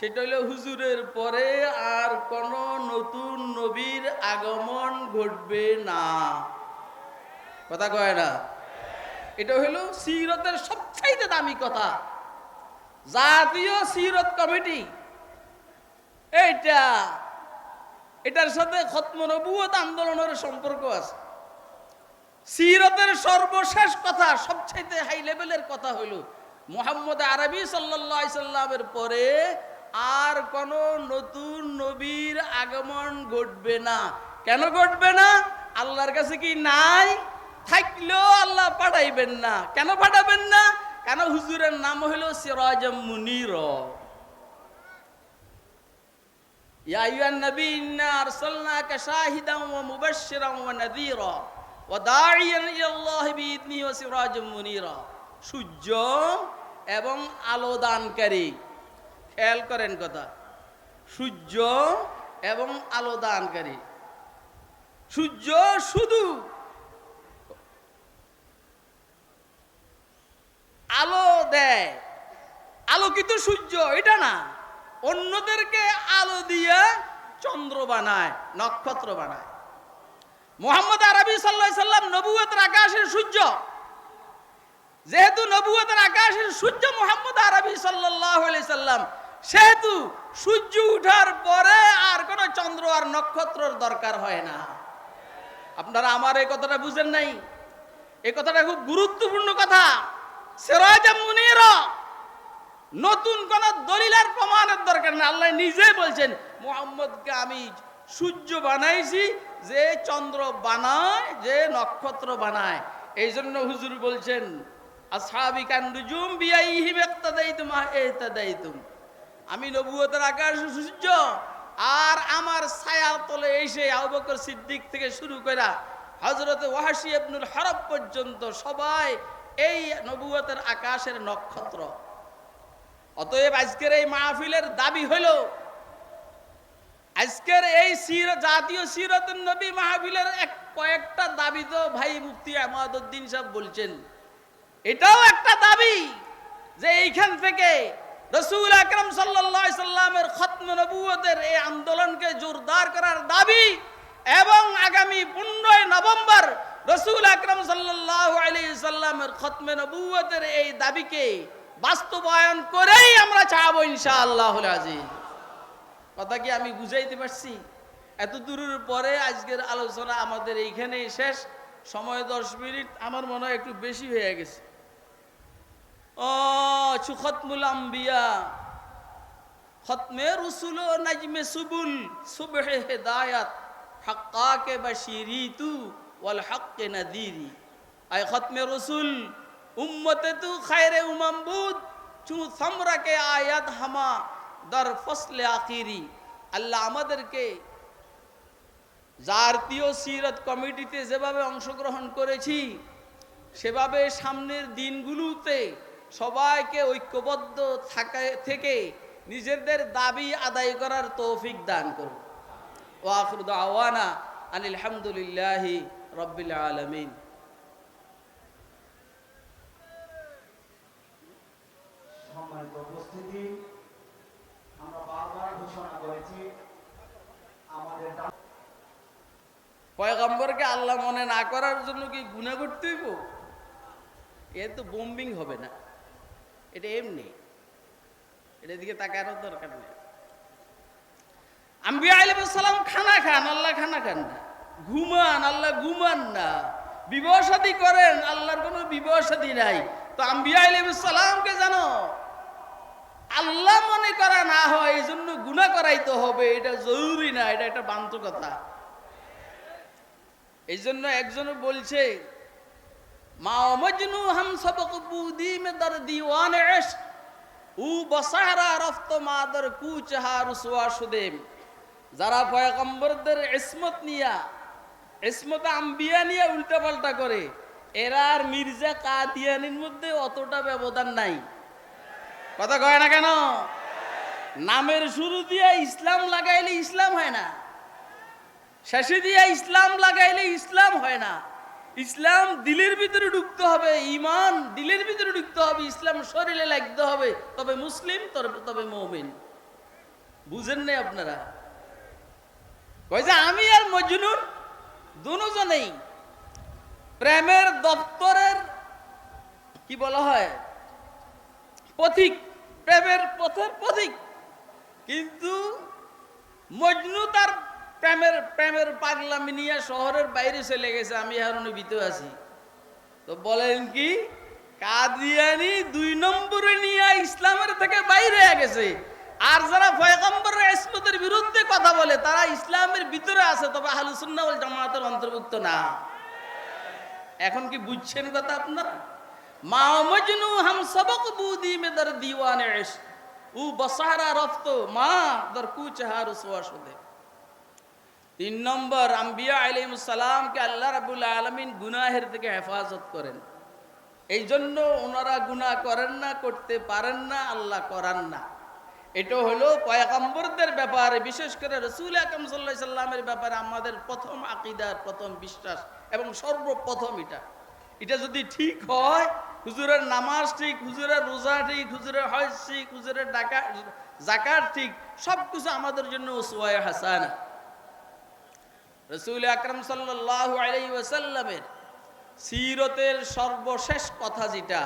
সেটা হলো হুজুরের পরে আর কোন নতুন নবীর আগমন ঘটবে না। কথা কয় না? এটা হলো সিরতের সবচাইতে দামি কথা। জাতীয় সিরত কমিটি। এইটা, এটার সাথে খতম নবুয়ত আন্দোলনের সম্পর্ক আছে। সিরতের সর্বশেষ কথা, সবচাইতে হাই লেভেলের কথা হইল মোহাম্মদ আরবি সাল্লাহ সাল্লামের পরে আর কোন নতুন নবীর আগমন ঘটবে না কেন ঘটবে না আল্লাহর কাছে কি নাই থাকলেও আল্লাহ পাঠাইবেন না কেন পাঠাবেন না কেন হুজুরের নাম হইল সিরাজ মুনির يا أيها النبي إنا أرسلناك شاهدا ومبشرا ونذيرا وداعيا إلى الله بإذنه وسراجا منيرا সূর্য এবং আলো দানকারী খেয়াল করেন কথা। সূর্য এবং আলো দানকারী। সূর্য শুধু আলো দেয়। আলোকিত সূর্য, এটা না। অন্যদেরকে আলো দিয়ে চন্দ্র বানায়, নক্ষত্র বানায়। মোহাম্মদ আরবি সাল্লাহ সাল্লাম নবুয়তের আকাশের সূর্য। যেহেতু নবুয়তের আকাশের সূর্য মোহাম্মদ আরবি সাল্লাহ সাল্লাম সেহেতু সূর্য উঠার পরে আর কোনো চন্দ্র আর নক্ষত্রর দরকার হয় না। আপনারা আমার এই কথাটা বুঝেন নাই? এই কথাটা খুব গুরুত্বপূর্ণ কথা। নতুন কোন দলিলার প্রমাণের দরকার নেই। আল্লাহ নিজে বলছেন, মোহাম্মদকে আমি সূর্য বানাইছি, যে চন্দ্র বানায়, যে নক্ষত্র বানায়। এই জন্য হুজুর বলছেন আসহাবি কান্ডুজুম বিয়াইহিম ইক্তাদাইতুম ইহতাদাইতুম আমি নবুয়তের আকাশ সূর্য, আর আমার ছায়া তলে এসে আবু বকর সিদ্দিক থেকে শুরু করা হযরত ওয়াহাশি ইবনুল হরব পর্যন্ত সবাই এই নবুয়তের আকাশের নক্ষত্র। অতএব আজকের এই মাহফিলের দাবি হইল আজকের এই সির, জাতীয় সিরতুন নবী মাহফিলের এক কয়েকটা দাবি তো ভাই মুফতি আহমদউদ্দিন সাহেব বলছেন। এটাও একটা দাবি যে এইখান থেকে রসুল আকরম সাল্লাহ সাল্লামের খতম নবুয়তের এই আন্দোলনকে জোরদার করার দাবি এবং আগামী পনেরোই নভেম্বর রসুল আকরম সাল্লাহ আলী সাল্লামের খতমে নবুয়তের এই দাবিকে বাস্তবায়ন করেই আমরা চাবো ইনশাআল্লাহ আজিজ। কথা কি আমি বুঝাইতে পারছি? এত দূরের পরে আজকের আলোচনা আমাদের এইখানেই শেষ। সময় দশ মিনিট, আমার মনে হয় একটু বেশি হয়ে গেছে। ও সুখতমুল আম্বিয়া। খতমে রসুল নাজমে সুবুল, সুবহে হেদায়াত, হক্কাকে বাশিরিতু ওয়াল হক্কে নাদিরি। আয় খতমে রসুল, উম্মতে তু খায়রে উমামবুদ চু সামরাকে আয়াত হামা, দর ফসলে আখিরি। আল্লাহ আমাদেরকে জাতীয় সিরত কমিটিতে যেভাবে অংশগ্রহণ করেছি, সেভাবে সামনের দিনগুলোতে সবাইকে ঐক্যবদ্ধ থাকা থেকে নিজেদের দাবি আদায় করার তৌফিক দান করুন। ওয়াখরুদ আওয়ানা আনিল রব্বিল আলমিন। সম্মানিত উপস্থিতি আমরা বারবার ঘোষণা করেছি আমাদের পয়গম্বরকে আল্লাহ মনে না করার জন্য কি গুণা করতে হইব? এ তো বোম্বিং হবে না। এটা এমনি। এটার দিকে তাকানোর দরকার নেই। আম্বিয়া আলাইসালাম খানা খান, আল্লাহ খানা খান না। ঘুমান, আল্লাহ ঘুমান না। বিবাহ করেন, আল্লাহর কোনো বিবাহ নাই। তো আম্বিয়া আলাইসালামকে জানো, আল্লাহ মনে করা না হয় এই জন্য গুণা করাইতে হবে। এটা জরুরি না, এটা একটা বান্ত কথা এই জন্য একজন বলছে, মা মজনু হাম সবক বুদি ইশক উ রফত মাদর কুচহা রুসওয়া সুদেম। যারা পয়গম্বরদের ইসমত নিয়া, ইসমত আম্বিয়া নিয়ে করে, এরা আর মির্জা কাদিয়ানির মধ্যে অতটা ব্যবধান নাই। কথা কয় না কেন? নামের শুরু দিয়ে ইসলাম লাগাইলে ইসলাম হয় না, শেষে দিয়ে ইসলাম লাগাইলে ইসলাম হয় না। ইসলাম দিলের ভিতরে ঢুকতে হবে ইমান দিলের ভিতরে ঢুকতে হবে, ইসলাম শরীরে লাগতে হবে, তবে মুসলিম, তবে মৌমিন। বুঝেন নাই আপনারা? কয় যে আমি আর মজনুন দুজনেই প্রেমের দপ্তরের, কি বলা হয়, পথিক, প্রেমের পথের পথিক। কিন্তু মজনু তার প্রেমের প্রেমের পাগলামি নিয়ে শহরের বাইরে চলে গেছে, আমি এখন ভিতরে আছি। তো বলেন কি, কাদিয়ানি দুই নম্বরে নিয়ে ইসলামের থেকে বাইরে গেছে। আর যারা পয়গম্বরের ইসমতের বিরুদ্ধে কথা বলে, তারা ইসলামের ভিতরে আছে, তবে আহলুসুন্নাহ ওয়াল জামাতের অন্তর্ভুক্ত না। এখন কি বুঝছেন কথা আপনারা? মা মজনু হাম সবক বুদি মে দিওয়ানে উ বসারা রফত, মা দর কুচ হার সুয়াসুদে তিন নম্বর, আম্বিয়া আলিম সালামকে আল্লাহ রাবুল আলামিন গুনাহের থেকে হেফাজত করেন। এই জন্য ওনারা গুনাহ করেন না, করতে পারেন না, আল্লাহ করান না। এটা হলো পয়গম্বরদের ব্যাপারে, বিশেষ করে রসুল আকরম সাল্লাহ সাল্লামের ব্যাপারে, আমাদের প্রথম আকিদার প্রথম বিশ্বাস এবং সর্বপ্রথম এটা। এটা যদি ঠিক হয়, হুজুরের নামাজ ঠিক, হুজুরের রোজা ঠিক, হুজুরের হজ ঠিক, হুজুরের ডাকা জাকাত ঠিক সব কিছু আমাদের জন্য ওসওয়ায় হাসানা। রসুল আকরম সাল্লাহ আলাই ওয়াসাল্লামের সিরতের সর্বশেষ কথা যেটা